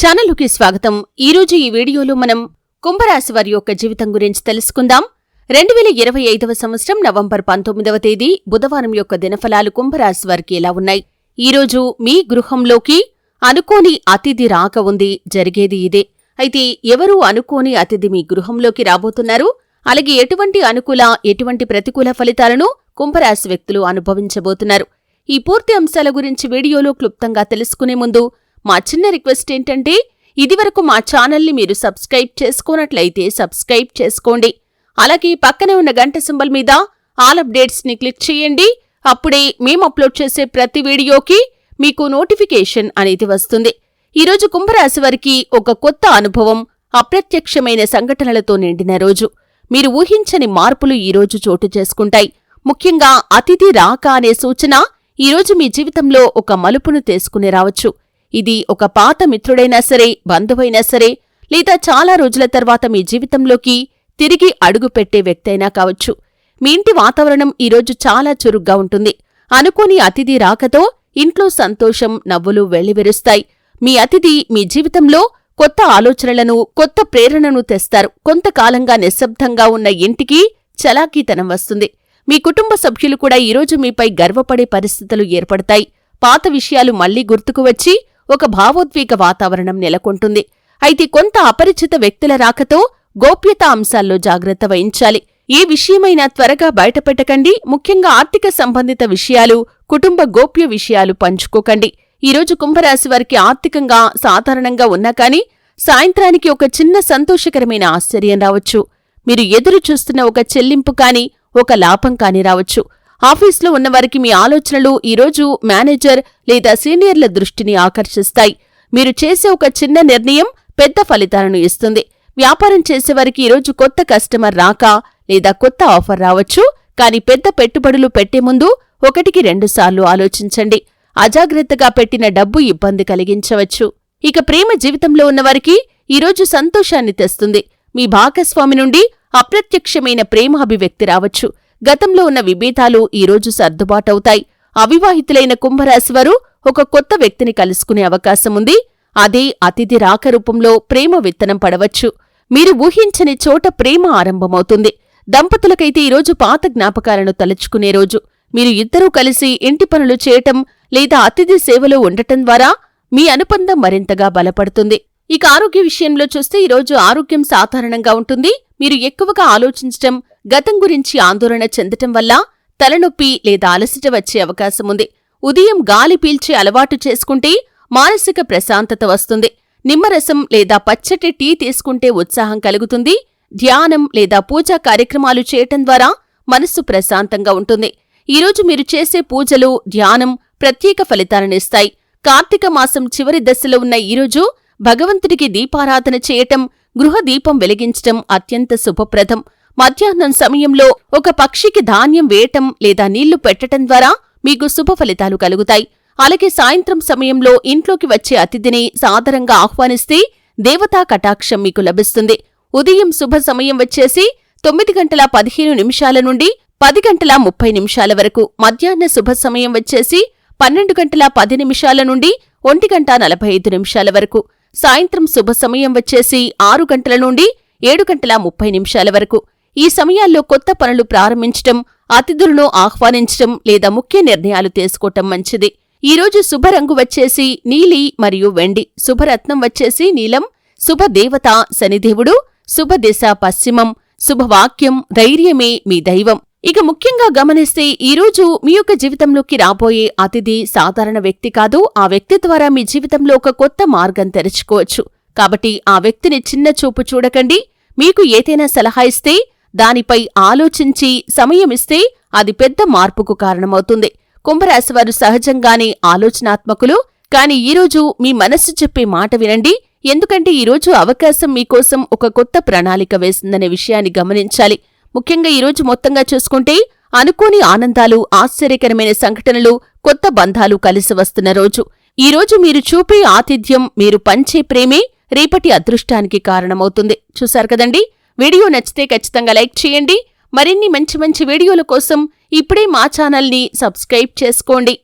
ఛానలుకి స్వాగతం. ఈరోజు ఈ వీడియోలో మనం కుంభరాశి వారి యొక్క జీవితం గురించి తెలుసుకుందాం. రెండు వేల ఇరవై ఐదవ సంవత్సరం నవంబర్ పంతొమ్మిదవ తేదీ బుధవారం యొక్క దినఫలాలు కుంభరాశి వారికి ఎలా ఉన్నాయి? ఈరోజు మీ గృహంలోకి అనుకోని అతిథి రాక ఉంది. జరిగేది ఇదే. అయితే ఎవరు అనుకోని అతిథి మీ గృహంలోకి రాబోతున్నారు? అలాగే ఎటువంటి అనుకూల ఎటువంటి ప్రతికూల ఫలితాలను కుంభరాశి వ్యక్తులు అనుభవించబోతున్నారు? ఈ పూర్తి అంశాల గురించి వీడియోలో క్లుప్తంగా తెలుసుకునే ముందు మా చిన్న రిక్వెస్ట్ ఏంటంటే ఇదివరకు మా ఛానల్ని మీరు సబ్స్క్రైబ్ చేసుకోనట్లయితే సబ్స్క్రైబ్ చేసుకోండి. అలాగే పక్కనే ఉన్న గంట సింబల్ మీద ఆల్ అప్డేట్స్ని క్లిక్ చేయండి. అప్పుడే మేము అప్లోడ్ చేసే ప్రతి వీడియోకి మీకు నోటిఫికేషన్ అనేది వస్తుంది. ఈరోజు కుంభరాశి వారికి ఒక కొత్త అనుభవం అప్రత్యక్షమైన సంఘటనలతో నిండిన రోజు. మీరు ఊహించని మార్పులు ఈరోజు చోటు చేసుకుంటాయి. ముఖ్యంగా అతిథి రాక అనే సూచన ఈరోజు మీ జీవితంలో ఒక మలుపును తీసుకుని రావచ్చు. ఇది ఒక పాత మిత్రుడైనా సరే బంధువైనా సరే లేదా చాలా రోజుల తర్వాత మీ జీవితంలోకి తిరిగి అడుగుపెట్టే వ్యక్తైనా కావచ్చు. మీ ఇంటి వాతావరణం ఈరోజు చాలా చురుగ్గా ఉంటుంది. అనుకోని అతిథి రాకతో ఇంట్లో సంతోషం నవ్వులు వెళ్ళివెరుస్తాయి మీ అతిథి మీ జీవితంలో కొత్త ఆలోచనలను కొత్త ప్రేరణను తెస్తారు. కొంతకాలంగా నిశ్శబ్దంగా ఉన్న ఇంటికి చలాకీతనం వస్తుంది. మీ కుటుంబ సభ్యులు కూడా ఈరోజు మీపై గర్వపడే పరిస్థితులు ఏర్పడతాయి. పాత విషయాలు మళ్ళీ గుర్తుకు వచ్చి ఒక భావోద్వేగ వాతావరణం నెలకొంటుంది. అయితే కొంత అపరిచిత వ్యక్తుల రాకతో గోప్యతా అంశాల్లో జాగ్రత్త వహించాలి. ఏ విషయమైనా త్వరగా బయటపెట్టకండి. ముఖ్యంగా ఆర్థిక సంబంధిత విషయాలు కుటుంబ గోప్య విషయాలు పంచుకోకండి. ఈరోజు కుంభరాశి వారికి ఆర్థికంగా సాధారణంగా ఉన్నా కానీ సాయంత్రానికి ఒక చిన్న సంతోషకరమైన ఆశ్చర్యం రావచ్చు. మీరు ఎదురు చూస్తున్న ఒక చెల్లింపు కాని ఒక లాభం కాని రావచ్చు. ఆఫీస్లో ఉన్నవారికి మీ ఆలోచనలు ఈరోజు మేనేజర్ లేదా సీనియర్ల దృష్టిని ఆకర్షిస్తాయి. మీరు చేసే ఒక చిన్న నిర్ణయం పెద్ద ఫలితాలను ఇస్తుంది. వ్యాపారం చేసేవారికి ఈరోజు కొత్త కస్టమర్ రాక లేదా కొత్త ఆఫర్ రావచ్చు. కానీ పెద్ద పెట్టుబడులు పెట్టే ముందు ఒకటికి రెండుసార్లు ఆలోచించండి. అజాగ్రత్తగా పెట్టిన డబ్బు ఇబ్బంది కలిగించవచ్చు. ఇక ప్రేమ జీవితంలో ఉన్నవారికి ఈరోజు సంతోషాన్ని తెస్తుంది. మీ భాగస్వామి నుండి అప్రత్యక్షమైన ప్రేమ అభివ్యక్తి రావచ్చు. గతంలో ఉన్న విభేదాలు ఈరోజు సర్దుబాటవుతాయి. అవివాహితులైన కుంభరాశివారు ఒక కొత్త వ్యక్తిని కలుసుకునే అవకాశం ఉంది. అదే అతిథి రాక రూపంలో ప్రేమ విత్తనం పడవచ్చు. మీరు ఊహించని చోట ప్రేమ ఆరంభమవుతుంది. దంపతులకైతే ఈరోజు పాత జ్ఞాపకాలను తలుచుకునే రోజు. మీరు ఇద్దరూ కలిసి ఇంటి పనులు చేయటం లేదా అతిథి సేవలో ఉండటం ద్వారా మీ అనుబంధం మరింతగా బలపడుతుంది. ఇక ఆరోగ్య విషయంలో చూస్తే ఈరోజు ఆరోగ్యం సాధారణంగా ఉంటుంది. మీరు ఎక్కువగా ఆలోచించటం గతం గురించి ఆందోళన చెందటం వల్ల తలనొప్పి లేదా అలసట వచ్చే అవకాశం ఉంది. ఉదయం గాలి పీల్చే అలవాటు చేసుకుంటే మానసిక ప్రశాంతత వస్తుంది. నిమ్మరసం లేదా పచ్చటి టీ తీసుకుంటే ఉత్సాహం కలుగుతుంది. ధ్యానం లేదా పూజా కార్యక్రమాలు చేయటం ద్వారా మనస్సు ప్రశాంతంగా ఉంటుంది. ఈరోజు మీరు చేసే పూజలు ధ్యానం ప్రత్యేక ఫలితాలనిస్తాయి కార్తీక మాసం చివరి దశలో ఉన్న ఈరోజు భగవంతుడికి దీపారాధన చేయటం గృహదీపం వెలిగించటం అత్యంత శుభప్రదం. మధ్యాహ్నం సమయంలో ఒక పక్షికి ధాన్యం వేయటం లేదా నీళ్ళు పెట్టటం ద్వారా మీకు శుభ ఫలితాలు కలుగుతాయి. అలాగే సాయంత్రం సమయంలో ఇంట్లోకి వచ్చే అతిథిని సాదరంగా ఆహ్వానిస్తే దేవతా కటాక్షం మీకు లభిస్తుంది. ఉదయం శుభ సమయం వచ్చేసి తొమ్మిది గంటల పదిహేను నిమిషాల నుండి పది గంటల ముప్పై నిమిషాల వరకు. మధ్యాహ్న శుభ సమయం వచ్చేసి పన్నెండు గంటల పది నిమిషాల నుండి ఒంటి గంట నలభై ఐదు నిమిషాల వరకు. సాయంత్రం శుభ సమయం వచ్చేసి ఆరు గంటల నుండి ఏడు గంటల ముప్పై నిమిషాల వరకు. ఈ సమయాల్లో కొత్త పనులు ప్రారంభించటం అతిథులను ఆహ్వానించటం లేదా ముఖ్య నిర్ణయాలు తీసుకోవటం మంచిది. ఈరోజు శుభరంగు వచ్చేసి నీలి మరియు వెండి. శుభరత్నం వచ్చేసి నీలం. శుభదేవత శనిదేవుడు శుభదిశ పశ్చిమం. శుభవాక్యం ధైర్యమే మీ దైవం. ఇక ముఖ్యంగా గమనిస్తే ఈరోజు మీ యొక్క జీవితంలోకి రాబోయే అతిథి సాధారణ వ్యక్తి కాదు. ఆ వ్యక్తి ద్వారా మీ జీవితంలో ఒక కొత్త మార్గం తెరుచుకోవచ్చు. కాబట్టి ఆ వ్యక్తిని చిన్న చూపు చూడకండి. మీకు ఏదైనా సలహా ఇస్తే దానిపై ఆలోచించి సమయమిస్తే అది పెద్ద మార్పుకు కారణమవుతుంది. కుంభరాశివారు సహజంగానే ఆలోచనాత్మకులు. కాని ఈరోజు మీ మనస్సు చెప్పే మాట వినండి. ఎందుకంటే ఈరోజు అవకాశం మీకోసం ఒక కొత్త ప్రణాళిక వేసిందనే విషయాన్ని గమనించాలి. ముఖ్యంగా ఈరోజు మొత్తంగా చూసుకుంటే అనుకోని ఆనందాలు ఆశ్చర్యకరమైన సంఘటనలు కొత్త బంధాలు కలిసి వస్తున్న రోజు. ఈరోజు మీరు చూపే ఆతిథ్యం మీరు పంచే ప్రేమే రేపటి అదృష్టానికి కారణమవుతుంది. చూశారు కదండి? వీడియో నచ్చితే ఖచ్చితంగా లైక్ చేయండి. మరిన్ని మంచి మంచి వీడియోల కోసం ఇప్పుడే మా ఛానల్ని సబ్స్క్రైబ్ చేసుకోండి.